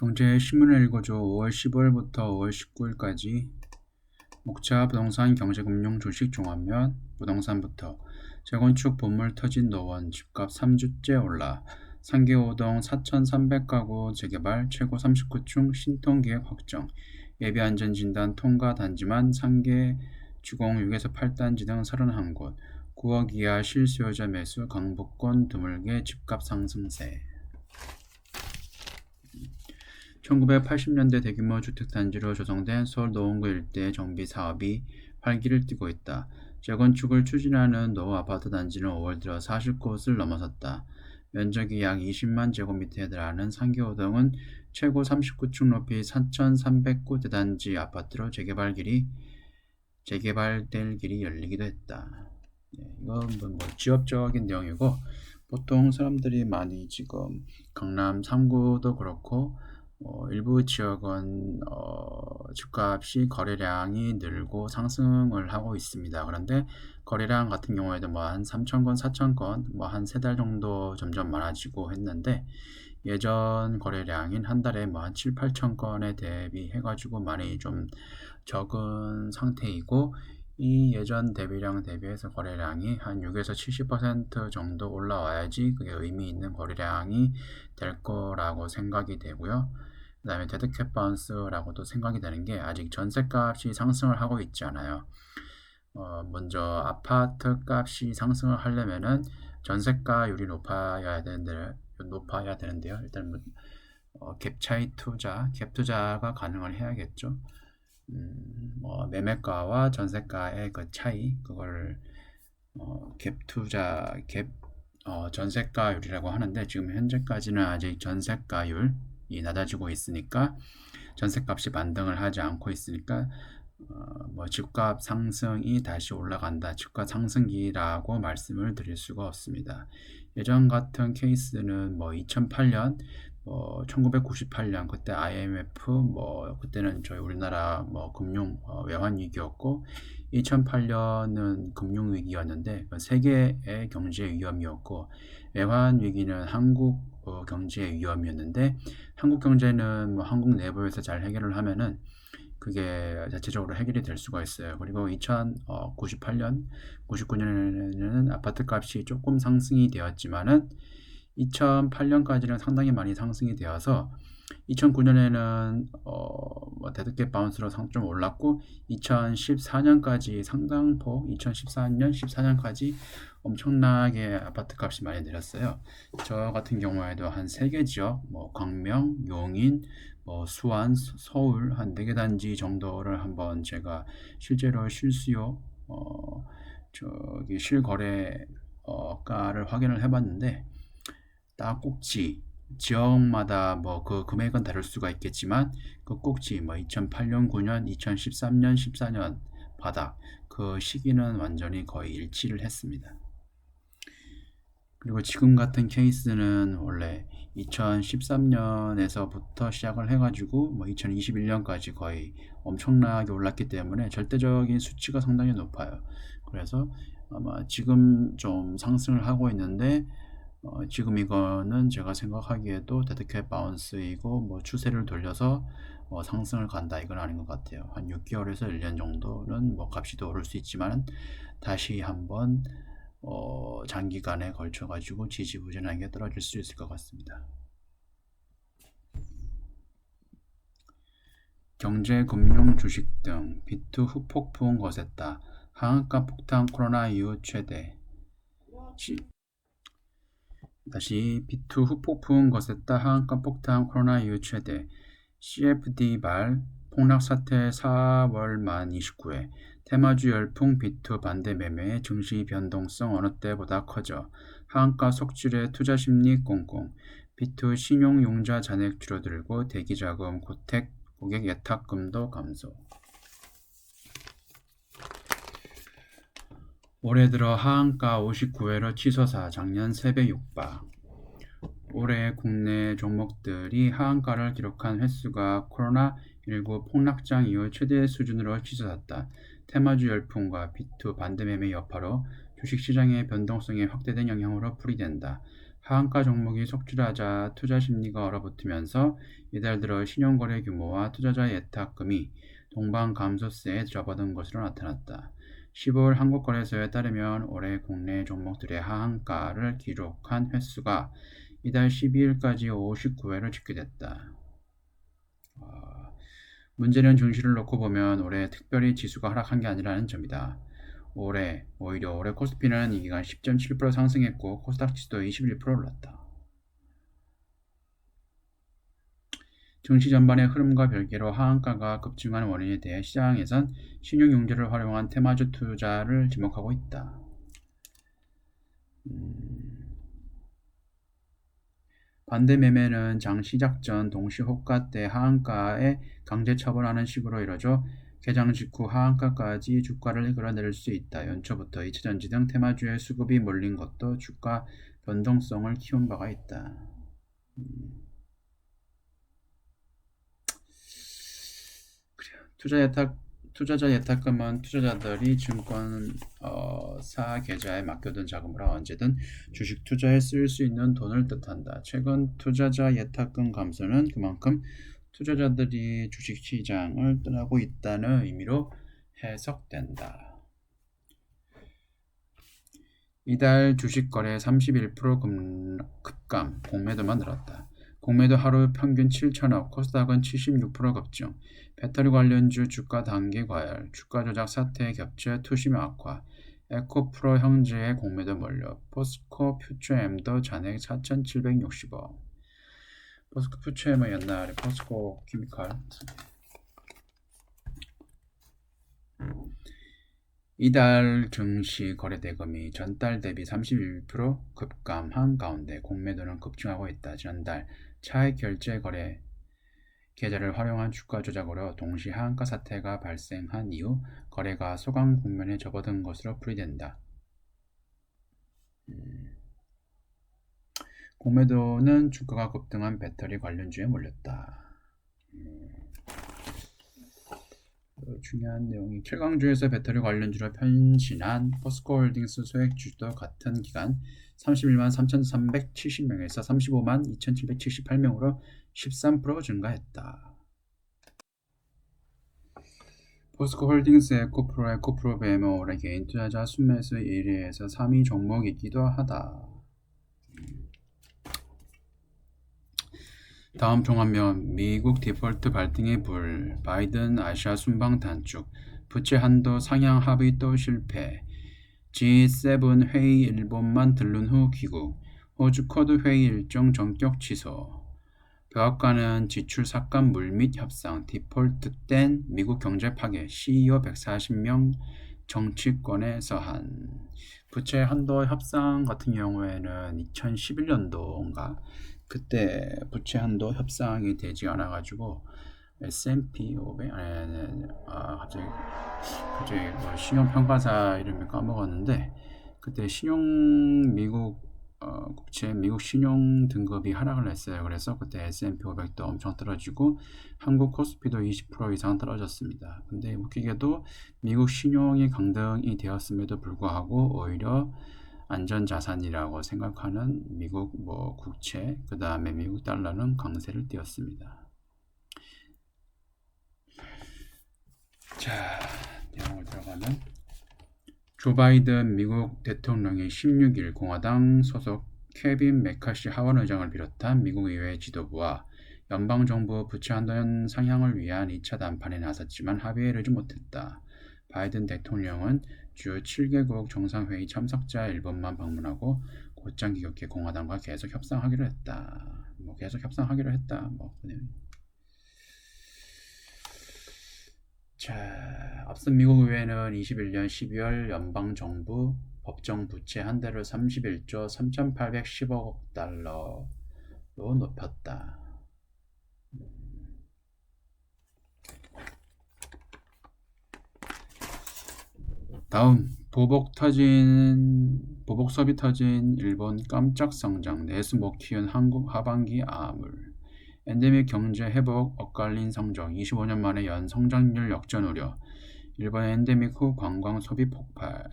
경제 신문을 읽어줘. 5월 15일부터 5월 19일까지. 목차 부동산 경제금융 주식 종합면 부동산부터 재건축 본물 터진 노원 집값 3주째 올라. 상계 5동 4,300가구 재개발 최고 39층 신통계획 확정. 예비 안전진단 통과 단지만 상계 주공 6에서 8단지 등 31곳. 9억 이하 실수요자 매수 강북권 드물게 집값 상승세 1980년대 대규모 주택단지로 조성된 서울 노원구 일대 정비 사업이 활기를 띠고 있다. 재건축을 추진하는 노후 아파트 단지는 5월 들어 40곳을 넘어섰다. 면적이 약 20만 제곱미터에 달하는 상계호동은 최고 39층 높이 4,300구 대단지 아파트로 재개발 길이 재개발될 길이 열리기도 했다. 네, 이건 뭐, 뭐 지역적인 내용이고 보통 사람들이 많이 지금 강남 3구도 그렇고 어, 일부 지역은 어, 집값이 거래량이 늘고 상승을 하고 있습니다. 그런데 거래량 같은 경우에도 뭐 한 3,000건, 4,000건, 뭐 한 세 달 정도 점점 많아지고 했는데 예전 거래량인 한 달에 뭐 한 7, 8천 건에 대비해 가지고 많이 좀 적은 상태이고 이 예전 대비량 대비해서 거래량이 한 6에서 70% 정도 올라와야지 그게 의미 있는 거래량이 될 거라고 생각이 되고요. 그 다음에 데드캡 바운스라고도 생각이 되는 게 아직 전세값이 상승을 하고 있지 않아요. 어, 먼저 아파트 값이 상승을 하려면은 전세가율이 높아야 되는데 높아야 되는데요. 일단 뭐, 어, 갭 차이 투자, 갭 투자가 가능을 해야겠죠. 음, 뭐 매매가와 전세가의 그 차이 그걸 어, 갭 투자, 갭 어, 전세가율이라고 하는데 지금 현재까지는 아직 전세가율 이 낮아지고 있으니까 전셋값이 반등을 하지 않고 있으니까 어, 뭐 집값 상승이 다시 올라간다. 집값 상승기라고 말씀을 드릴 수가 없습니다. 예전 같은 케이스는 뭐 2008년, 뭐 1998년 그때 IMF 뭐 그때는 저희 우리나라 뭐 금융 어, 외환 위기였고 2008년은 금융 위기였는데 그 세계의 경제 위험이었고 외환 위기는 한국 어, 경제 위험이었는데 한국 경제는 뭐 한국 내부에서 잘 해결을 하면은 그게 자체적으로 해결이 될 수가 있어요. 그리고 2098년, 99년에는 아파트 값이 조금 상승이 되었지만은 2008년까지는 상당히 많이 상승이 되어서 2009년에는 어, 뭐 데드캣 바운스로 상좀 올랐고 2014년까지 상당폭 2014년 14년까지 엄청나게 아파트 값이 많이 내렸어요. 저 같은 경우에도 한 세 개 지역 뭐 광명, 용인, 뭐 수원, 서울 한 네 개 단지 정도를 한번 제가 실제로 실수요 어 저기 실거래 어가를 확인을 해봤는데 딱 꼭지 지역마다 뭐 그 금액은 다를 수가 있겠지만 그 꼭지 뭐 2008년, 9년, 2013년, 14년 바닥 그 시기는 완전히 거의 일치를 했습니다. 그리고 지금 같은 케이스는 원래 2013년에서부터 시작을 해가지고 뭐 2021년까지 거의 엄청나게 올랐기 때문에 절대적인 수치가 상당히 높아요. 그래서 아마 지금 좀 상승을 하고 있는데 어, 지금 이거는 제가 생각하기에도 데드캣 바운스이고 뭐 추세를 돌려서 어, 상승을 간다 이건 아닌 것 같아요. 한 6개월에서 1년 정도는 뭐 값이 더 오를 수 있지만 다시 한번 어, 장기간에 걸쳐 가지고 지지부진하게 떨어질 수 있을 것 같습니다. 경제, 금융, 주식 등 비트 후폭풍 거셌다. 하한가 폭탄 코로나 이후 최대. 시, 다시 비투 후폭풍 거셌다 하한가 폭탄 코로나 이후 최대 CFD 말 폭락 사태 4월 만 29회 테마주 열풍 비투 반대 매매의 증시 변동성 어느 때보다 커져 하한가 속출의 투자 심리 꽁꽁 비투 신용 용자 잔액 줄어들고 대기 자금 고택 고객 예탁금도 감소 올해 들어 하한가 59회로 치솟아 작년 3배 육박. 올해 국내 종목들이 하한가를 기록한 횟수가 코로나19 폭락장 이후 최대 수준으로 치솟았다. 테마주 열풍과 비투 반대매매 여파로 주식시장의 변동성이 확대된 영향으로 풀이된다. 하한가 종목이 속출하자 투자 심리가 얼어붙으면서 이달 들어 신용거래 규모와 투자자 예탁금이 동반 감소세에 접어든 것으로 나타났다. 15일 한국거래소에 따르면 올해 국내 종목들의 하한가를 기록한 횟수가 이달 12일까지 59회를 집계됐다. 어, 문제는 증시를 놓고 보면 올해 특별히 지수가 하락한 게 아니라는 점이다. 올해 오히려 올해 코스피는 이 기간 10.7% 상승했고 코스닥 지수도 21% 올랐다. 증시 전반의 흐름과 별개로 하한가가 급증한 원인에 대해 시장에선 신용융제를 활용한 테마주 투자를 지목하고 있다. 음... 반대 매매는 장 시작 전 동시 호가 때 하한가에 강제 처벌하는 식으로 이뤄져 개장 직후 하한가까지 주가를 이끌어낼 수 있다. 연초부터 2차전지 등 테마주의 수급이 몰린 것도 주가 변동성을 키운 바가 있다. 음. 투자 예탁 투자자 예탁금은 투자자들이 증권사 어, 계좌에 맡겨둔 자금으로 언제든 주식 투자에 쓸수 있는 돈을 뜻한다. 최근 투자자 예탁금 감소는 그만큼 투자자들이 주식 시장을 떠나고 있다는 의미로 해석된다. 이달 주식 거래 31% 급감, 공매도만 늘었다. 공매도 하루 평균 7천억, 코스닥은 76% 급증, 배터리 관련주 주가 단계 과열, 주가 조작 사태 겹쳐 투심 악화, 에코프로 형제의 공매도 몰려, 포스코 퓨처엠도 잔액 4,760억. 포스코 퓨처엠은 옛날에 포스코 케미칼. 이달 증시 거래 대금이 전달 대비 31% 급감한 가운데 공매도는 급증하고 있다. 지난달 차액 결제 거래 계좌를 활용한 주가 조작으로 동시 하한가 사태가 발생한 이후 거래가 소강 국면에 접어든 것으로 풀이된다. 음. 공매도는 주가가 급등한 배터리 관련주에 몰렸다. 음. 중요한 내용이 최강주에서 배터리 관련주로 변신한 포스코홀딩스 소액주도 같은 기간 31만 3,370명에서 35만 2,778명으로 13% 증가했다. 포스코 홀딩스 에코프로 에코프로 베모 올해 개인 투자자 순매수 1위에서 3위 종목이기도 하다. 다음 종합면 미국 디폴트 발등의 불, 바이든 아시아 순방 단축, 부채 한도 상향 합의 또 실패, G7 회의 일본만 들른 후 귀국, 호주 코드 회의 일정 전격 취소, 백악관은 지출 삭감 물밑 협상 디폴트 땐 미국 경제 파괴 CEO 140명 정치권에 서한. 부채 한도 협상 같은 경우에는 2011년도인가? 그때 부채 한도 협상이 되지 않아 가지고 S&P 500 아니, 아 갑자기 갑자기 뭐 신용 평가사 이름을 까먹었는데 그때 신용 미국 어, 국채 미국 신용 등급이 하락을 했어요. 그래서 그때 S&P 500도 엄청 떨어지고 한국 코스피도 20% 이상 떨어졌습니다. 근데 웃기게도 미국 신용이 강등이 되었음에도 불구하고 오히려 안전 자산이라고 생각하는 미국 뭐 국채 그 다음에 미국 달러는 강세를 띄었습니다. 자 내용을 들어가면 조 바이든 미국 대통령이 16일 공화당 소속 케빈 메카시 하원 의장을 비롯한 미국 의회 지도부와 연방정부 부채 한도 상향을 위한 2차談판에 나섰지만 합의에 이르지 못했다. 바이든 대통령은 주요 7개국 정상회의 참석자 일본만 방문하고 곧장 기격해 공화당과 계속 협상하기로 했다. 뭐 계속 협상하기로 했다. 뭐 자, 앞선 미국 의회는 21년 12월 연방 정부 법정 부채 한 대를 31조 3,810억 달러로 높였다. 다음 보복 터진 보복 수업이 터진 일본 깜짝 성장 내수 못 키운 한국 하반기 아물 엔데믹 경제 회복 엇갈린 성적 25년 만에 연 성장률 역전 우려. 일본의 엔데믹 후 관광 소비 폭발.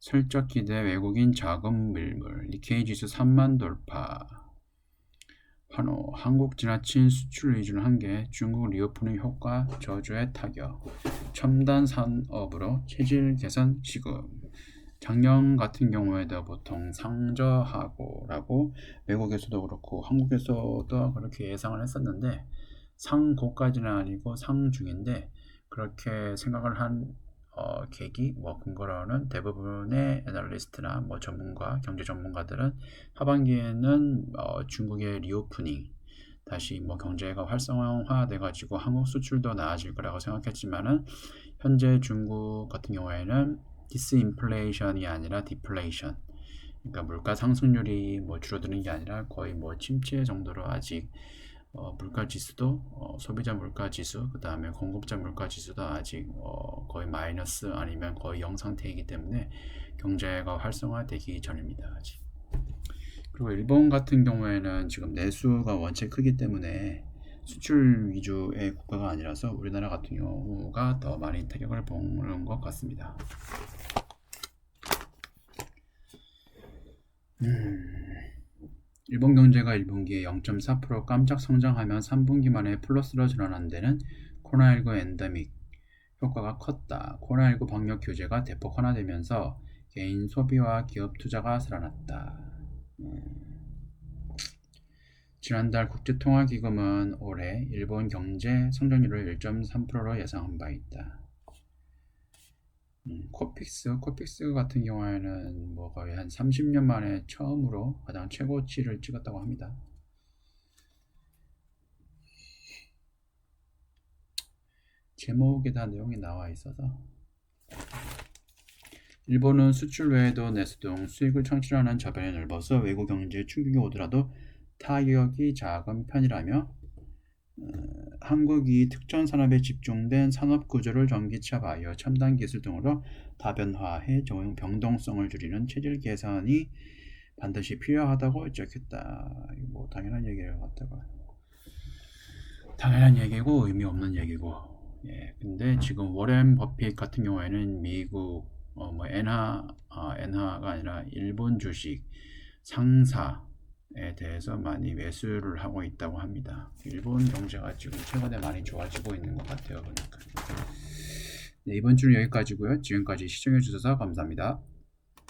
슬쩍 기대 외국인 자금 밀물, 니케이 지수 3만 돌파, 환호, 한국 지나친 수출 위주는 한계, 중국 리오프닝 효과, 저주의 타격, 첨단 산업으로 체질 개선 시급. 작년 같은 경우에도 보통 상저하고라고 외국에서도 그렇고 한국에서도 그렇게 예상을 했었는데 상고까지는 아니고 상중인데 그렇게 생각을 한 어, 계기, 뭐 근거로는 대부분의 애널리스트나 뭐 전문가, 경제 전문가들은 하반기에는 어, 중국의 리오프닝 다시 뭐 경제가 활성화돼 가지고 한국 수출도 나아질 거라고 생각했지만은 현재 중국 같은 경우에는 디스인플레이션이 아니라 디플레이션 그러니까 물가 상승률이 뭐 줄어드는 게 아니라 거의 뭐 침체 정도로 아직 어, 물가 지수도 어, 소비자 물가 지수 그 다음에 공급자 물가 지수도 아직 어, 거의 마이너스 아니면 거의 영 상태이기 때문에 경제가 활성화되기 전입니다 아직 그리고 일본 같은 경우에는 지금 내수가 원체 크기 때문에 수출 위주의 국가가 아니라서 우리나라 같은 경우가 더 많이 타격을 보는 것 같습니다. 음, 일본 경제가 1분기에 0.4% 깜짝 성장하면 3분기 만에 플러스로 전환한 데는 코로나19 엔데믹 효과가 컸다. 코로나19 방역 규제가 대폭 완화되면서 개인 소비와 기업 투자가 살아났다. 음, 지난달 국제통화기금은 올해 일본 경제 성장률을 1.3%로 예상한 바 있다. 음, 코픽스, 코픽스 같은 경우에는 뭐 거의 한 30년 만에 처음으로 가장 최고치를 찍었다고 합니다. 제목에 다 내용이 나와 있어서. 일본은 수출 외에도 내수 등 수익을 창출하는 저변이 넓어서 외국 경제에 충격이 오더라도 타격이 작은 편이라며 어, 한국이 특정 산업에 집중된 산업 구조를 전기차, 바이오, 첨단 기술 등으로 다변화해 정- 병동성을 줄이는 체질 개선이 반드시 필요하다고 지적했다. 뭐 당연한 얘기를 갖다가 당연한 얘기고 의미 없는 얘기고. 예, 근데 지금 워렌 버핏 같은 경우에는 미국 어, 뭐 엔화, 아, 엔화가 아니라 일본 주식 상사 에 대해서 많이 매수를 하고 있다고 합니다. 일본 경제가 지금 최근에 많이 좋아지고 있는 것 같아요. 보니까. 네, 이번 주는 여기까지고요. 지금까지 시청해 주셔서 감사합니다.